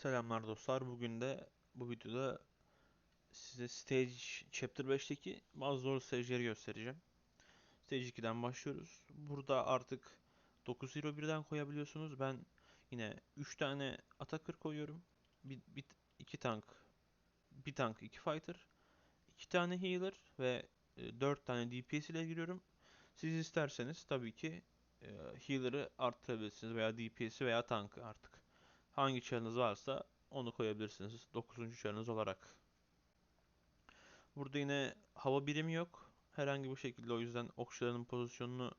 Selamlar dostlar. Bugün de bu videoda size Stage Chapter 5'teki bazı zor stage'leri göstereceğim. Stage 2'den başlıyoruz. Burada artık 9 hero birden koyabiliyorsunuz. Ben yine 3 tane attacker koyuyorum. Bir, bir, iki tank, bir tank, iki fighter, iki tane healer ve 4 tane DPS ile giriyorum. Siz isterseniz tabii ki e, healer'ı arttırabilirsiniz veya DPS'i veya tankı artık. Hangi çarınız varsa onu koyabilirsiniz 9. çarınız olarak. Burada yine hava birimi yok. Herhangi bir şekilde o yüzden okçuların pozisyonunu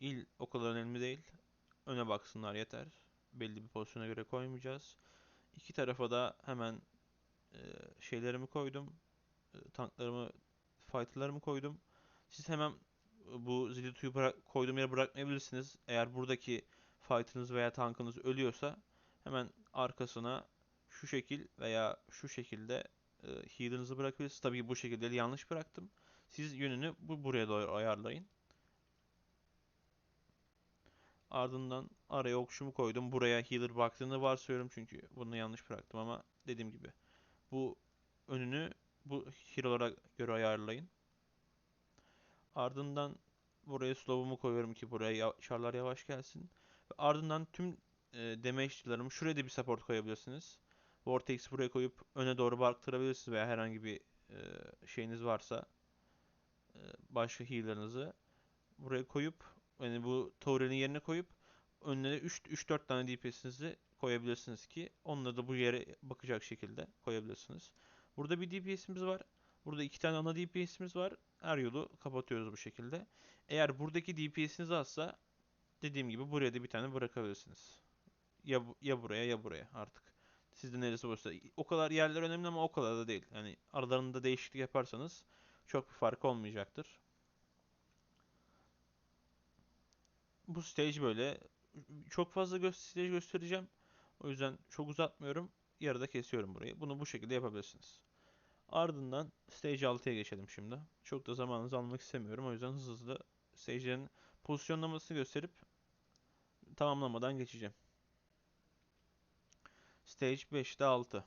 il o kadar önemli değil. Öne baksınlar yeter. Belli bir pozisyona göre koymayacağız. İki tarafa da hemen e, şeylerimi koydum. E, tanklarımı, fighter'larımı koydum. Siz hemen bu zili tuyu koyduğum yere bırakmayabilirsiniz. Eğer buradaki fighter'ınız veya tankınız ölüyorsa hemen arkasına şu şekil veya şu şekilde e, heal'ınızı bırakabilirsiniz. Tabii bu şekilde yanlış bıraktım. Siz yönünü bu buraya doğru ayarlayın. Ardından araya okşumu koydum. Buraya healer baktığını varsayıyorum çünkü bunu yanlış bıraktım ama dediğim gibi bu önünü bu hero'lara göre ayarlayın. Ardından buraya slow'umu koyuyorum ki buraya şarlar yavaş gelsin. Ardından tüm e, damage'larımı şuraya da bir support koyabilirsiniz. Vortex buraya koyup öne doğru baktırabilirsiniz veya herhangi bir e, şeyiniz varsa e, başka heal'larınızı buraya koyup yani bu Tauren'in yerine koyup önüne 3 3 4 tane DPS'inizi koyabilirsiniz ki onları da bu yere bakacak şekilde koyabilirsiniz. Burada bir DPS'imiz var. Burada iki tane ana DPS'imiz var. Her yolu kapatıyoruz bu şekilde. Eğer buradaki DPS'iniz azsa dediğim gibi buraya da bir tane bırakabilirsiniz. Ya, ya buraya ya buraya artık. Sizde neresi olursa. O kadar yerler önemli ama o kadar da değil. Yani aralarında değişiklik yaparsanız çok bir fark olmayacaktır. Bu stage böyle. Çok fazla gö stage göstereceğim. O yüzden çok uzatmıyorum. Yarıda kesiyorum burayı. Bunu bu şekilde yapabilirsiniz. Ardından stage 6'ya geçelim şimdi. Çok da zamanınızı almak istemiyorum. O yüzden hızlı hızlı stage'lerin pozisyonlamasını gösterip tamamlamadan geçeceğim. Stage 5'te 6.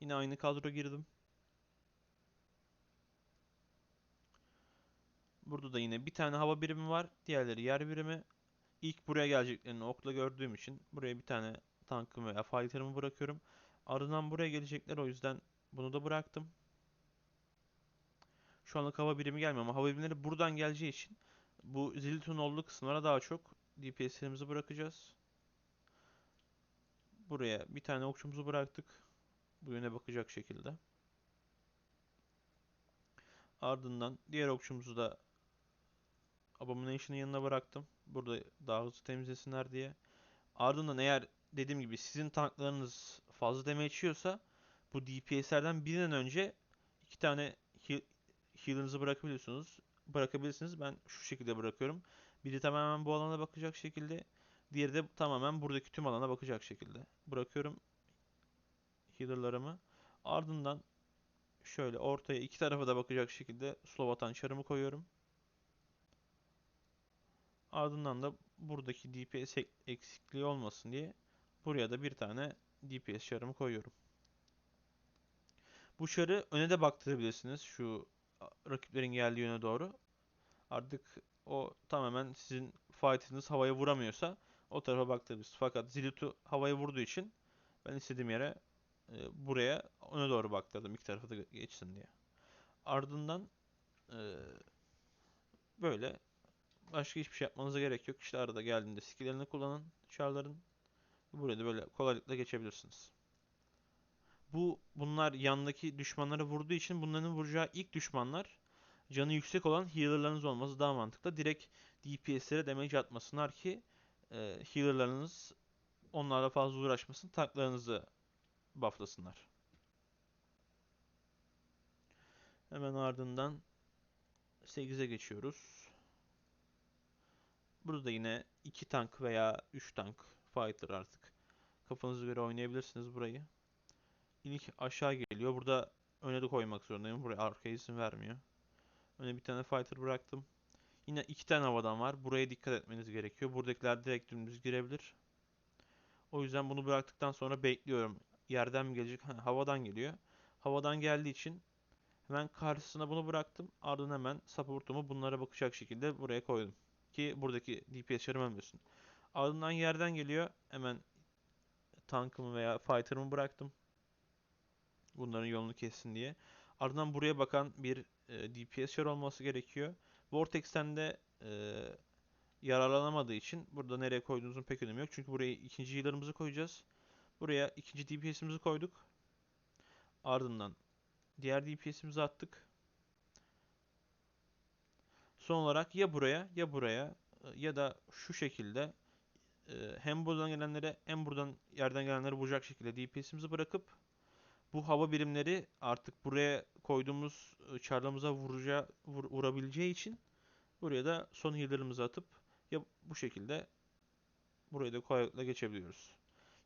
Yine aynı kadro girdim. Burada da yine bir tane hava birimi var. Diğerleri yer birimi. İlk buraya geleceklerini okla gördüğüm için buraya bir tane tankımı veya fighter'ımı bırakıyorum. Ardından buraya gelecekler o yüzden bunu da bıraktım. Şu anlık hava birimi gelmiyor ama hava birimleri buradan geleceği için bu Zilitun olduğu kısımlara daha çok DPS'lerimizi bırakacağız. Buraya bir tane okçumuzu bıraktık. Bu yöne bakacak şekilde. Ardından diğer okçumuzu da Abomination'ın yanına bıraktım. Burada daha hızlı temizlesinler diye. Ardından eğer dediğim gibi sizin tanklarınız fazla damage yiyorsa bu DPS'lerden birinden önce iki tane heal, heal'ınızı bırakabiliyorsunuz. Bırakabilirsiniz. Ben şu şekilde bırakıyorum. Biri tamamen bu alana bakacak şekilde. Diğeri de tamamen buradaki tüm alana bakacak şekilde. Bırakıyorum healer'larımı. Ardından şöyle ortaya iki tarafa da bakacak şekilde slow atan çarımı koyuyorum. Ardından da buradaki DPS eksikliği olmasın diye buraya da bir tane DPS çarımı koyuyorum. Bu çarı öne de baktırabilirsiniz şu rakiplerin geldiği yöne doğru. Artık o tamamen sizin fight'ınız havaya vuramıyorsa o tarafa baktırabilirsiniz. Fakat Zilitu havaya vurduğu için ben istediğim yere e, buraya öne doğru baktırdım iki tarafa da geçsin diye. Ardından e, böyle başka hiçbir şey yapmanıza gerek yok. İşte arada geldiğinde skill'lerini kullanın çarların. Buraya da böyle kolaylıkla geçebilirsiniz. Bu bunlar yandaki düşmanlara vurduğu için bunların vuracağı ilk düşmanlar canı yüksek olan healer'larınız olması daha mantıklı. Direkt DPS'lere damage atmasınlar ki e, healer'larınız onlarla fazla uğraşmasın. Taklarınızı bufflasınlar. Hemen ardından 8'e geçiyoruz. Burada da yine 2 tank veya 3 tank fighter artık. Kafanıza göre oynayabilirsiniz burayı. İlk aşağı geliyor. Burada öne de koymak zorundayım. Buraya arkaya izin vermiyor. Öne bir tane fighter bıraktım. Yine iki tane havadan var. Buraya dikkat etmeniz gerekiyor. Buradakiler direkt dümdüz girebilir. O yüzden bunu bıraktıktan sonra bekliyorum. Yerden mi gelecek? Ha, havadan geliyor. Havadan geldiği için hemen karşısına bunu bıraktım. Ardından hemen supportumu bunlara bakacak şekilde buraya koydum. Ki buradaki DPS çarım ölmesin. Ardından yerden geliyor. Hemen tankımı veya fighter'ımı bıraktım. Bunların yolunu kessin diye. Ardından buraya bakan bir e, DPS çar olması gerekiyor. Vortex'ten de e, yararlanamadığı için burada nereye koyduğunuzun pek önemi yok. Çünkü buraya ikinci healer'ımızı koyacağız. Buraya ikinci DPS'imizi koyduk. Ardından diğer DPS'imizi attık. Son olarak ya buraya ya buraya e, ya da şu şekilde e, hem buradan gelenlere hem buradan yerden gelenlere vuracak şekilde DPS'imizi bırakıp bu hava birimleri artık buraya koyduğumuz e, çarlamıza vuracağı, vur- vurabileceği için buraya da son healer'ımızı atıp ya bu şekilde burayı da kolaylıkla geçebiliyoruz.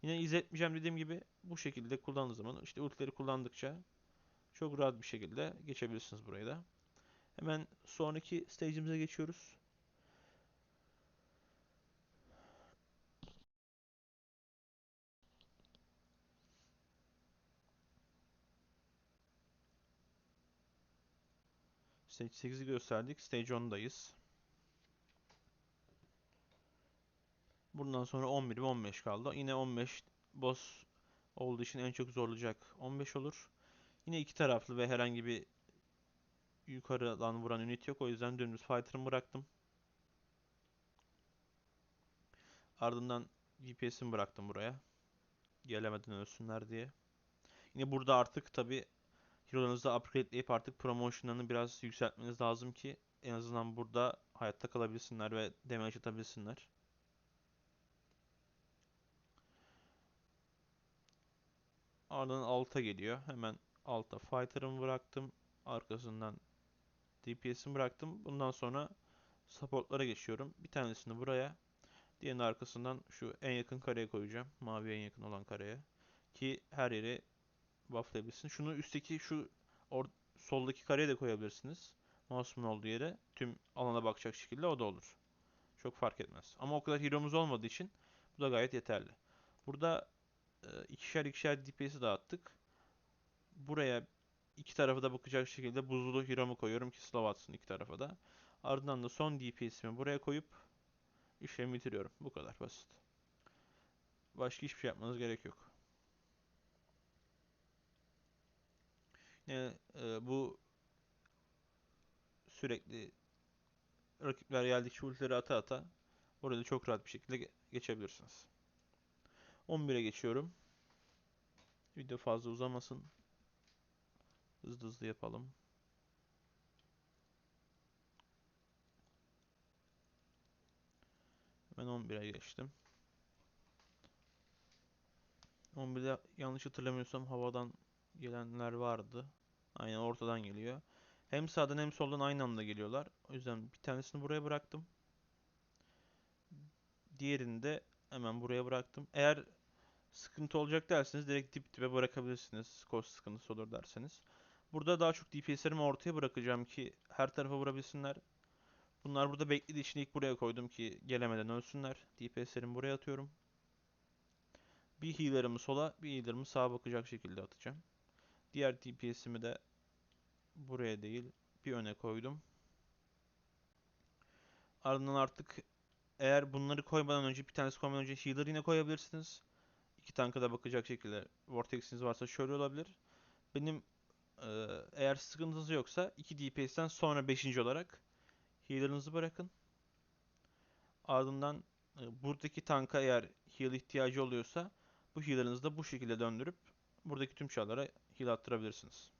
Yine izletmeyeceğim dediğim gibi bu şekilde kullandığınız zaman işte ultileri kullandıkça çok rahat bir şekilde geçebilirsiniz burayı da. Hemen sonraki stage'imize geçiyoruz. Stage 8'i gösterdik. Stage 10'dayız. Bundan sonra 11 ve 15 kaldı. Yine 15 boss olduğu için en çok zorlayacak 15 olur. Yine iki taraflı ve herhangi bir yukarıdan vuran unit yok. O yüzden dümdüz fighter'ımı bıraktım. Ardından DPS'imi bıraktım buraya. Gelemeden ölsünler diye. Yine burada artık tabi hero'larınızı upgradeleyip artık promotion'larını biraz yükseltmeniz lazım ki en azından burada hayatta kalabilsinler ve damage atabilsinler. Ardından alta geliyor. Hemen alta fighter'ımı bıraktım. Arkasından DPS'imi bıraktım. Bundan sonra supportlara geçiyorum. Bir tanesini buraya. Diğerinin arkasından şu en yakın kareye koyacağım. Mavi en yakın olan kareye. Ki her yere bufflayabilsin. Şunu üstteki şu or soldaki kareye de koyabilirsiniz. Mouse'un olduğu yere. Tüm alana bakacak şekilde o da olur. Çok fark etmez. Ama o kadar hero'muz olmadığı için bu da gayet yeterli. Burada e, ikişer ikişer DPS'i dağıttık. Buraya iki tarafa da bakacak şekilde buzlu hero'mu koyuyorum ki slow atsın iki tarafa da. Ardından da son DPS'imi buraya koyup işlemi bitiriyorum. Bu kadar basit. Başka hiçbir şey yapmanız gerek yok. Yine e, bu sürekli rakipler geldikçe ultileri ata ata orada çok rahat bir şekilde ge- geçebilirsiniz. 11'e geçiyorum. Video fazla uzamasın. Hızlı hızlı yapalım. Ben 11'e geçtim. 11'de yanlış hatırlamıyorsam havadan gelenler vardı. Aynen ortadan geliyor. Hem sağdan hem soldan aynı anda geliyorlar. O yüzden bir tanesini buraya bıraktım. Diğerini de hemen buraya bıraktım. Eğer sıkıntı olacak derseniz direkt dip dibe bırakabilirsiniz. Cost sıkıntısı olur derseniz. Burada daha çok DPS'lerimi ortaya bırakacağım ki her tarafa vurabilsinler. Bunlar burada beklediği için ilk buraya koydum ki gelemeden ölsünler. DPS'lerimi buraya atıyorum. Bir healer'ımı sola, bir healer'ımı sağa bakacak şekilde atacağım. Diğer DPS'imi de buraya değil, bir öne koydum. Ardından artık eğer bunları koymadan önce, bir tanesi koymadan önce healer yine koyabilirsiniz. İki tanka da bakacak şekilde Vortex'iniz varsa şöyle olabilir. Benim e, eğer sıkıntınız yoksa 2 DPS'ten sonra 5. olarak healer'ınızı bırakın. Ardından e, buradaki tanka eğer heal ihtiyacı oluyorsa bu healer'ınızı da bu şekilde döndürüp buradaki tüm çarlara heal attırabilirsiniz.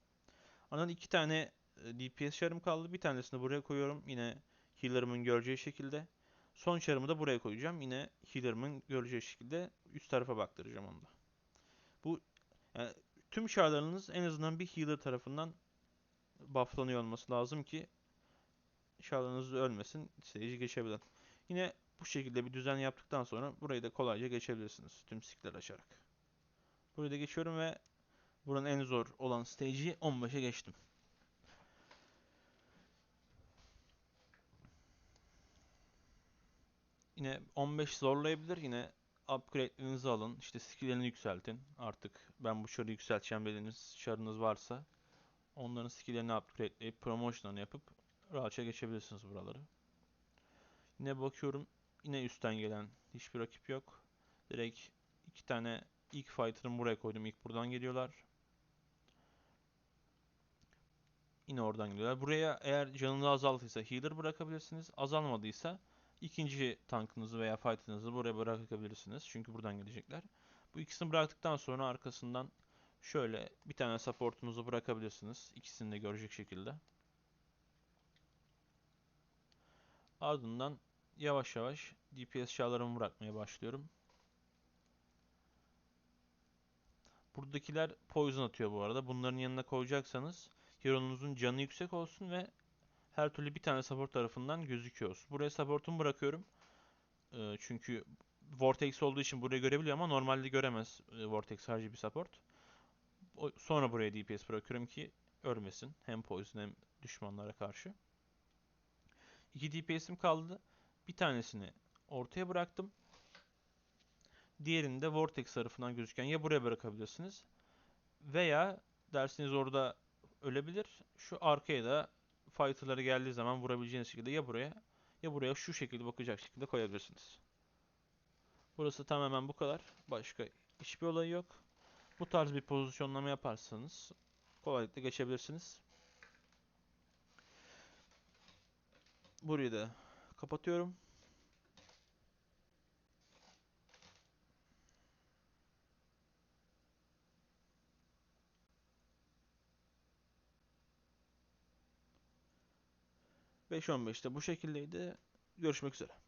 Ardından iki tane e, DPS çarım kaldı. Bir tanesini buraya koyuyorum. Yine healer'ımın göreceği şekilde. Son çarımı da buraya koyacağım. Yine healer'ımın göreceği şekilde üst tarafa baktıracağım onu da. Bu yani tüm çarlarınız en azından bir healer tarafından bufflanıyor olması lazım ki çarlarınız ölmesin, stage'i geçebilen. Yine bu şekilde bir düzen yaptıktan sonra burayı da kolayca geçebilirsiniz tüm skill'ler açarak. Burayı da geçiyorum ve buranın en zor olan stage'i 15'e geçtim. Yine 15 zorlayabilir. Yine upgrade'lerinizi alın. İşte skill'lerini yükseltin. Artık ben bu çarı yükselteceğim dediğiniz çarınız varsa onların skill'lerini upgrade'leyip promotion'ını yapıp rahatça geçebilirsiniz buraları. Yine bakıyorum. Yine üstten gelen hiçbir rakip yok. Direkt iki tane ilk fighter'ımı buraya koydum. İlk buradan geliyorlar. Yine oradan geliyorlar. Buraya eğer canınız azaldıysa healer bırakabilirsiniz. Azalmadıysa ikinci tankınızı veya fighter'ınızı buraya bırakabilirsiniz. Çünkü buradan gelecekler. Bu ikisini bıraktıktan sonra arkasından şöyle bir tane supportunuzu bırakabilirsiniz. İkisini de görecek şekilde. Ardından yavaş yavaş DPS şahlarımı bırakmaya başlıyorum. Buradakiler poison atıyor bu arada. Bunların yanına koyacaksanız hero'nuzun canı yüksek olsun ve her türlü bir tane support tarafından gözüküyor olsun. Buraya supportumu bırakıyorum. Ee, çünkü Vortex olduğu için burayı görebiliyor ama normalde göremez e, Vortex harici bir support. O- sonra buraya DPS bırakıyorum ki ölmesin. Hem poison hem düşmanlara karşı. İki DPS'im kaldı. Bir tanesini ortaya bıraktım. Diğerini de Vortex tarafından gözüken ya buraya bırakabilirsiniz. Veya dersiniz orada ölebilir. Şu arkaya da fighter'ları geldiği zaman vurabileceğiniz şekilde ya buraya ya buraya şu şekilde bakacak şekilde koyabilirsiniz. Burası tamamen bu kadar. Başka hiçbir olay yok. Bu tarz bir pozisyonlama yaparsanız kolaylıkla geçebilirsiniz. Burayı da kapatıyorum. Beş on beşte bu şekildeydi. Görüşmek üzere.